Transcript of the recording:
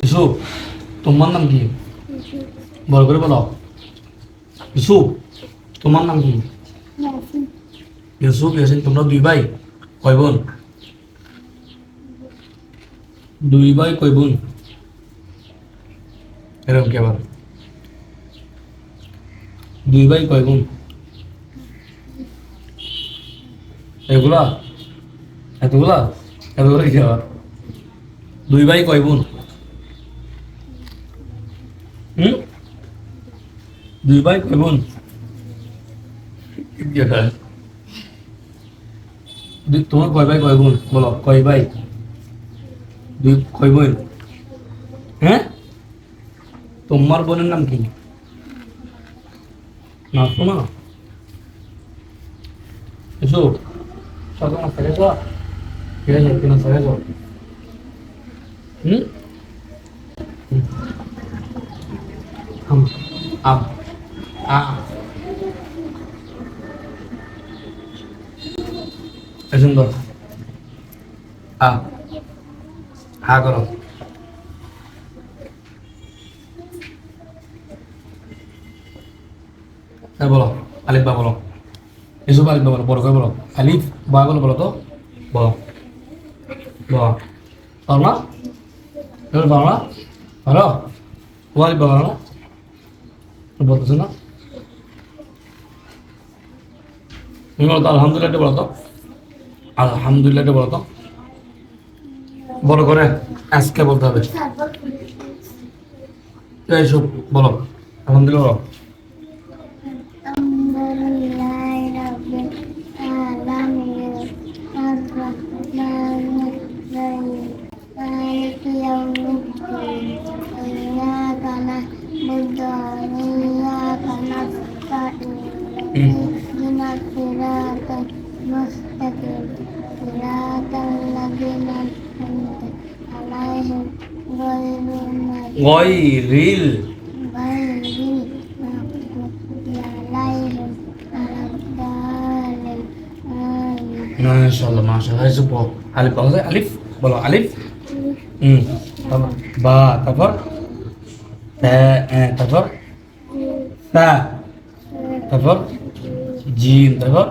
বিশু তোমার নাম কি? বড় করে বলো। বিশু তোমার নাম কি? ইউসুফ ইয়াসিন তোমরা দুই ভাই কয় বোন? দুই ভাই কয় বোন? এরকম কি আবার? দুই ভাই কয় বোন? এগুলা? এতগুলা? এতগুলা কি আবার? দুই ভাই কয় বোন? হুম? দুই ভাই কয় বোন? তোমার কয় ভাই কয় বোন? বলো, কয় ভাই? দুই কয় বোন? হ্যাঁ? তোমার বোনের নাম কি? না শোনা। এসো। সকাল নাস্তা সুন্দর আ হা করো হ্যাঁ বলো আলিফ বলো এসব আলিফ বা বলো বড় করে বলো আলিফ বা বলো বলো তো বলো বলো? পারো না এবার পারো না পারো ও আলিফ বা পারো না বলতেছো না? তুমি বলো তো, আলহামদুলিল্লাহ বলো তো। আলহামদুলিল্লাহ বলো তো। বড় করে আজকে বলতে হবে। এইসব বলো। আলহামদুলিল্লাহ বলো। গয়রিল। মাশাআল্লাহ মাশাআল্লাহ এসব বলো আলিফ বলো আলিফ বলো, আলিফ। হুম তারপর বা, তারপর তা তারপর তা, তারপর জিম তারপর